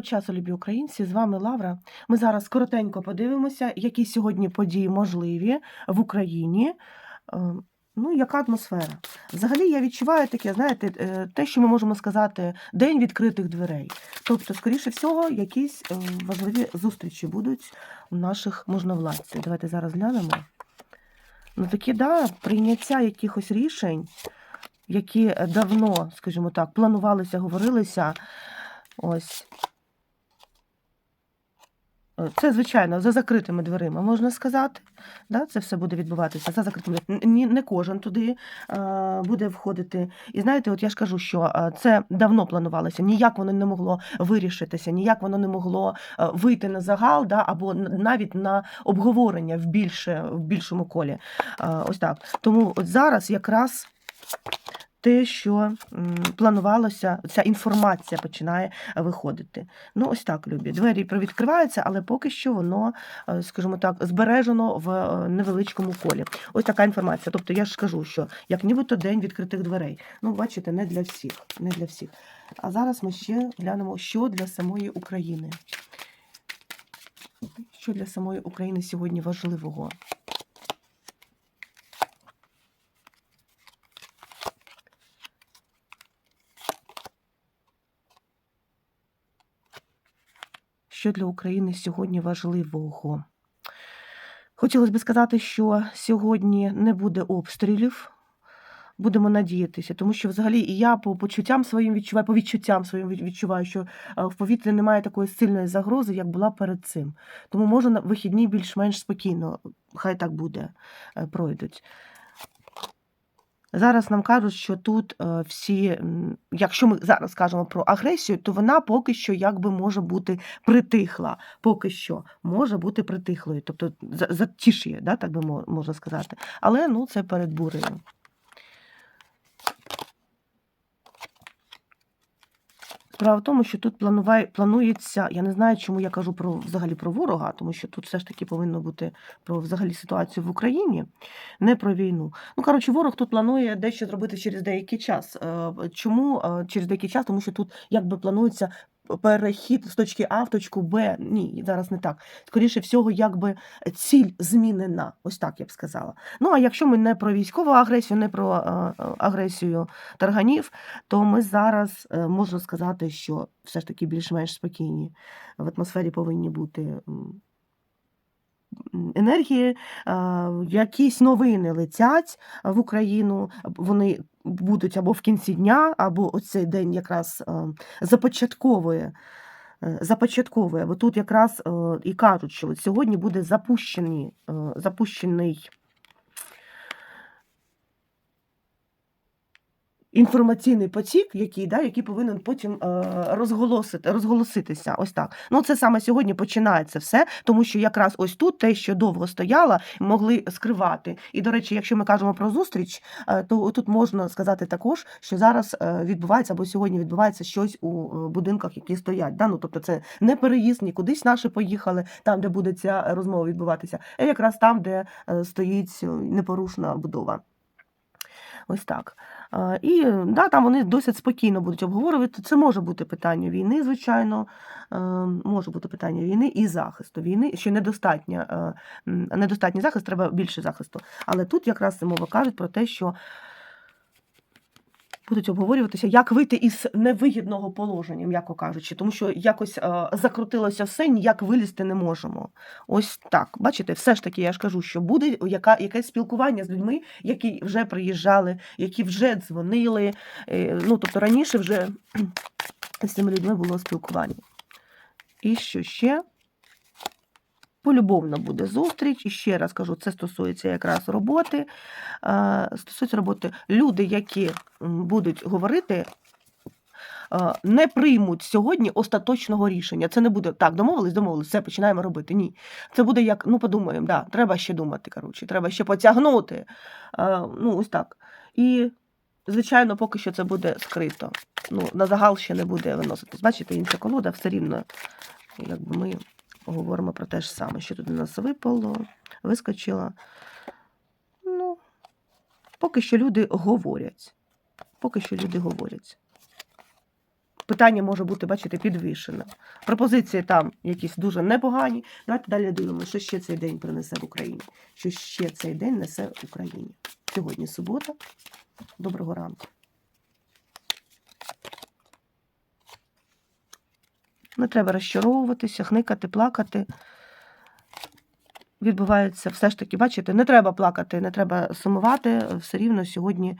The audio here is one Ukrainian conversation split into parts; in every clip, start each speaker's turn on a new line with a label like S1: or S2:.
S1: Часу, любі українці, з вами Лавра. Ми зараз коротенько подивимося, які сьогодні події можливі в Україні. Е, Ну, яка атмосфера? Взагалі я відчуваю таке, знаєте, е, те, що ми можемо сказати, день відкритих дверей. Тобто, скоріше всього, якісь е, важливі зустрічі будуть у наших можновладців. Давайте зараз глянемо. Ну, такі, да, прийняття якихось рішень, які давно, скажімо так, планувалися, говорилися. Ось. Це, звичайно, за закритими дверима, можна сказати. Да? Це все буде відбуватися за закритими дверима. Не кожен туди е, буде входити. І знаєте, от я ж кажу, що е, це давно планувалося, ніяк воно не могло вирішитися, ніяк воно не могло е, вийти на загал, да? або навіть на обговорення в, більше, в більшому колі. Ось так. Тому от зараз якраз. Те, що планувалося, ця інформація починає виходити. Ну, ось так, любі. Двері відкриваються, але поки що воно, е, скажімо так, збережено в е, невеличкому колі. Ось така інформація. Тобто я ж кажу, що як нібито день відкритих дверей. Ну, бачите, не для всіх. Не для всіх. А зараз ми ще глянемо, що для самої України. Що для самої України сьогодні важливого? Що для України сьогодні важливого. Хотілося б сказати, що сьогодні не буде обстрілів. Будемо надіятися, тому що взагалі і я по почуттям своїм відчуваю, по відчуттям своїм відчуваю, що е, в повітрі немає такої сильної загрози, як була перед цим. Тому може на вихідні більш-менш спокійно, хай так буде, е, пройдуть. Зараз нам кажуть, що тут е, всі, якщо ми зараз кажемо про агресію, то вона поки що якби може бути притихла. Поки що може бути притихлою, тобто за- затішує, да, так би мо- можна сказати. Але ну, це перед бурею. Справа в тому, що тут плануває, планується, я не знаю, чому я кажу про взагалі про ворога, тому що тут все ж таки повинно бути про взагалі ситуацію в Україні, не про війну. Ну, коротше, ворог тут планує дещо зробити через деякий час. Е, Чому е, через деякий час? Тому що тут якби планується перехід з точки А в точку Б. Ні, зараз не так. Скоріше всього, якби ціль змінена. Ось так я б сказала. Ну а якщо ми не про військову агресію, не про е, е, агресію тарганів, то ми зараз можемо сказати, що все ж таки більш-менш спокійні в атмосфері повинні бути. Енергії, е, якісь новини летять в Україну, вони будуть або в кінці дня, або оцей день якраз е, започатковує. е, Започатковує, бо тут якраз е, і кажуть, що от сьогодні буде запущений, е, запущений інформаційний потік, який, да, який повинен потім е, розголосити, розголоситися. Ось так. Ну, це саме сьогодні починається все, тому що якраз ось тут те, що довго стояло, могли скривати. І, до речі, якщо ми кажемо про зустріч, е, то тут можна сказати також, що зараз е, відбувається або сьогодні відбувається щось у будинках, які стоять. Да? Ну, тобто це не переїзд, ні кудись наші поїхали, там, де буде ця розмова відбуватися, а якраз там, де стоїть непорушна будова. Ось так. І да, там вони досить спокійно будуть обговорювати. Це може бути питання війни, звичайно, е, може бути питання війни і захисту війни, що недостатньо, е, недостатній захист, треба більше захисту. Але тут якраз мова кажуть про те, що будуть обговорюватися, як вийти із невигідного положення, м'яко кажучи, тому що якось е, закрутилося все, ніяк вилізти не можемо. Ось так. Бачите, все ж таки, я ж кажу, що буде яка, якесь спілкування з людьми, які вже приїжджали, які вже дзвонили. Е, ну, тобто раніше вже з цими людьми було спілкування. І що ще? Полюбовно буде зустріч. І ще раз кажу, це стосується якраз роботи. Е, Стосується роботи, люди, які будуть говорити, е, не приймуть сьогодні остаточного рішення. Це не буде так, домовились, домовились, все починаємо робити. Ні. Це буде як, ну подумаємо, да, треба ще думати, коротше, треба ще потягнути. Е, Ну, ось так. І, звичайно, поки що це буде скрито. Ну, на загал ще не буде виноситись. Бачите, інша колода все рівно, якби ми говоримо про те ж саме, що тут у нас випало, вискочило. Ну, поки що люди говорять. Поки що люди говорять. питання може бути, бачите, підвішене. Пропозиції там якісь дуже непогані. Давайте далі дивимося, що ще цей день принесе в Україні. Що ще цей день несе в Україні. Сьогодні субота. Доброго ранку. Не треба розчаровуватися, хникати, плакати. Відбувається все ж таки, бачите, не треба плакати, не треба сумувати. Все рівно сьогодні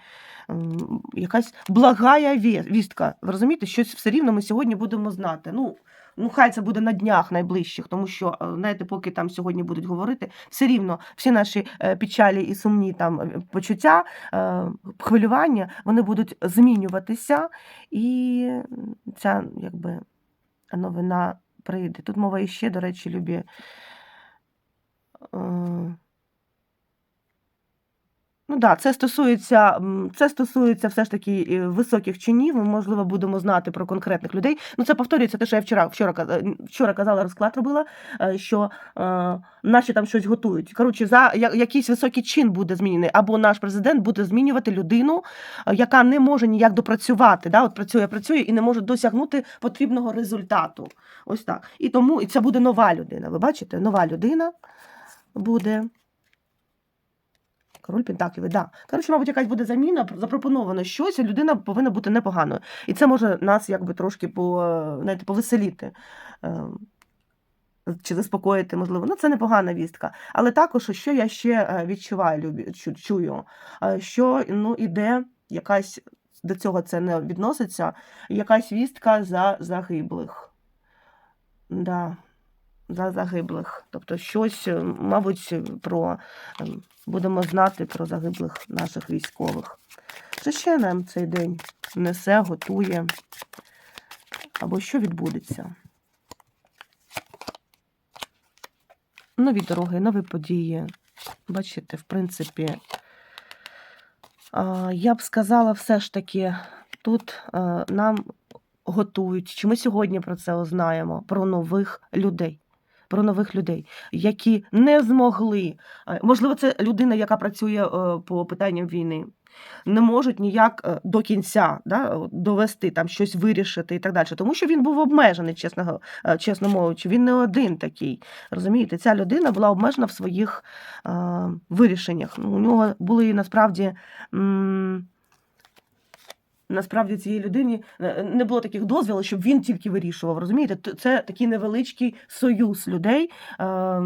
S1: якась благая вістка. Ви розумієте, щось все рівно ми сьогодні будемо знати. Ну, ну хай це буде на днях найближчих, тому що, е, знаєте, поки там сьогодні будуть говорити, все рівно всі наші е, печалі і сумні там е, почуття, хвилювання, вони будуть змінюватися, і ця якби новина прийде. Тут мова іще, до речі, любі. е, Ну да, це стосується, це стосується все ж таки е, високих чинів. Ми, можливо, будемо знати про конкретних людей. Ну, це повторюється те, що я вчора, вчора, вчора казала, розклад робила, е, що е, наші там щось готують. Коротше, за якийсь високий чин буде змінений, або наш президент буде змінювати людину, е, яка не може ніяк допрацювати. Да? От працює, працює і не може досягнути потрібного результату. Ось так. І тому і це буде нова людина. Ви бачите, нова людина буде. Король Пентаклів, да. Коротше, мабуть, якась буде заміна, запропоновано щось, і людина повинна бути непоганою. І це може нас якби трошки по, знаєте, повеселіти. е, Чи заспокоїти, можливо. Ну, це непогана вістка. Але також, що я ще е, відчуваю, чую, е, що ну, іде якась, до цього це не відноситься, якась вістка за загиблих. Да, за загиблих. Тобто щось, е, мабуть, про ем, будемо знати про загиблих наших військових. Що ще нам цей день несе, готує? Або що відбудеться? Нові дороги, нові події. Бачите, в принципі, я б сказала, все ж таки, тут е, нам готують, чи ми сьогодні про це узнаємо, про нових людей. Про нових людей, які не змогли, е, можливо, це людина, яка працює е, по питанням війни, не можуть ніяк е, до кінця да, довести там щось вирішити і так далі. Тому що він був обмежений, чесно, чесно мовлячи. Він не один такий. Розумієте, ця людина була обмежена в своїх е, вирішеннях. Ну, у нього були насправді. м, Насправді цієї людині е, не було таких дозволів, щоб він тільки вирішував. Розумієте, це такий невеличкий союз людей, е,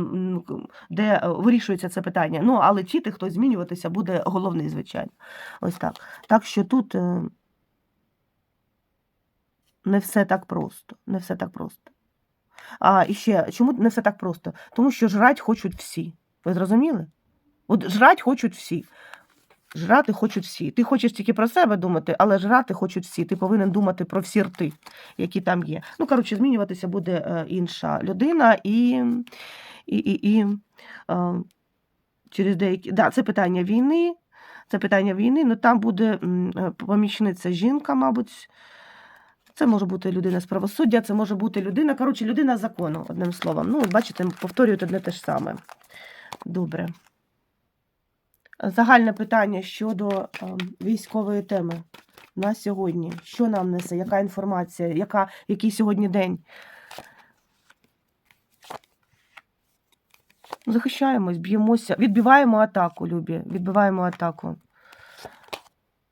S1: де е, вирішується це питання. Ну але вчити хтось змінюватися буде головний, звичайно. Ось так. Так що тут не все так просто. Не все так просто. А і ще чому не все так просто? Тому що жрать хочуть всі. Ви зрозуміли? От жрать хочуть всі. Жрати хочуть всі. Ти хочеш тільки про себе думати, але жрати хочуть всі. Ти повинен думати про всі рти, які там є. Ну, коротше, змінюватися буде е, інша людина і, і, і, і е, через деякі. Да, це питання війни. Це питання війни, ну там буде е, помічниця жінка, мабуть. Це може бути людина з правосуддя, це може бути людина, коротше, людина закону, одним словом. Ну, бачите, повторюють одне те ж саме. Добре. Загальне питання щодо ем, військової теми на сьогодні. Що нам несе? Яка інформація? Яка, який сьогодні день? Захищаємось, б'ємося, відбиваємо атаку, Любі. Відбиваємо атаку.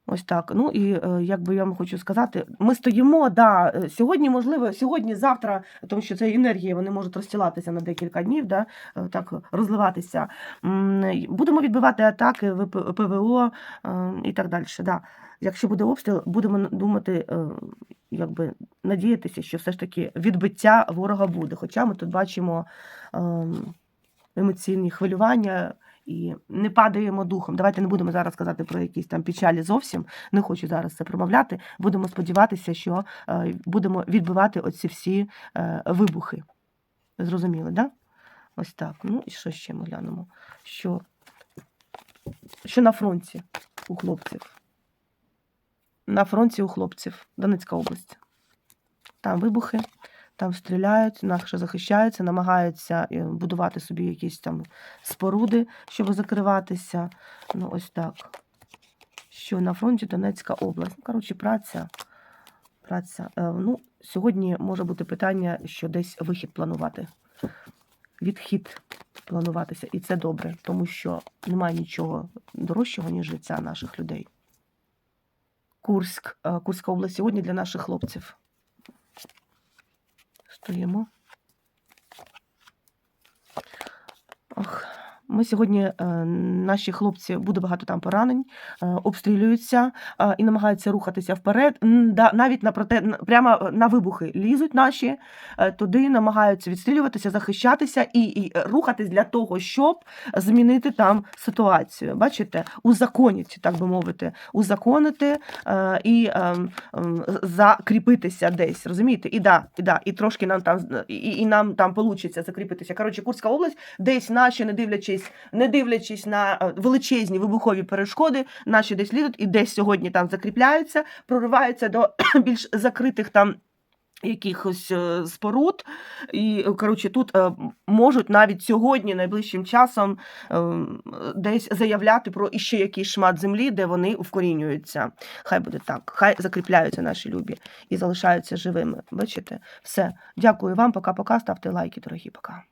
S1: Ось так. Ну і е, як би я вам хочу сказати, ми стоїмо, да, е, сьогодні, можливо, сьогодні, завтра, тому що це енергії, вони можуть розстілатися на декілька днів, да, е, так розливатися. Будемо відбивати атаки ПВО і так далі. Да. Якщо буде обстріл, будемо думати, якби надіятися, що все ж таки відбиття ворога буде. Хоча ми тут бачимо ем, емоційні хвилювання і не падаємо духом. Давайте не будемо зараз казати про якісь там печалі зовсім. Не хочу зараз це промовляти. Будемо сподіватися, що е, будемо відбивати оці всі е, вибухи. Зрозуміли, да? Ось так. Ну і що ще ми глянемо? Що, що на фронті у хлопців? На фронті у хлопців Донецька область. Там вибухи, там стріляють, наші захищаються, намагаються е, будувати собі якісь там споруди, щоб закриватися. Ну, ось так. Що на фронті Донецька область. Ну, коротше, праця. Праця. Е, Ну, сьогодні може бути питання, що десь вихід планувати. Відхід плануватися. І це добре, тому що немає нічого дорожчого, ніж життя наших людей. Курськ, е, Курська область сьогодні для наших хлопців. Стоїмо. Ми сьогодні, е, наші хлопці, буде багато там поранень, е, обстрілюються е, і намагаються рухатися вперед. Навіть на проте, прямо на вибухи лізуть наші, туди намагаються відстрілюватися, захищатися і, і рухатись для того, щоб змінити там ситуацію. Бачите, узаконять, так би мовити, узаконити і закріпитися десь. Розумієте? І да, і да, і трошки нам там і, і нам там получиться закріпитися. Коротше, Курська область, десь наші, не дивлячись, не дивлячись на е, величезні вибухові перешкоди, наші десь лізуть і десь сьогодні там закріпляються, прориваються до більш закритих там. Якихось е, споруд, і е, коротше, тут можуть навіть сьогодні, найближчим часом, десь заявляти про іще якийсь шмат землі, де вони вкорінюються. Хай буде так, хай закріпляються наші любі і залишаються живими. Бачите? Все. Дякую вам, пока-пока. Ставте лайки, дорогі, пока.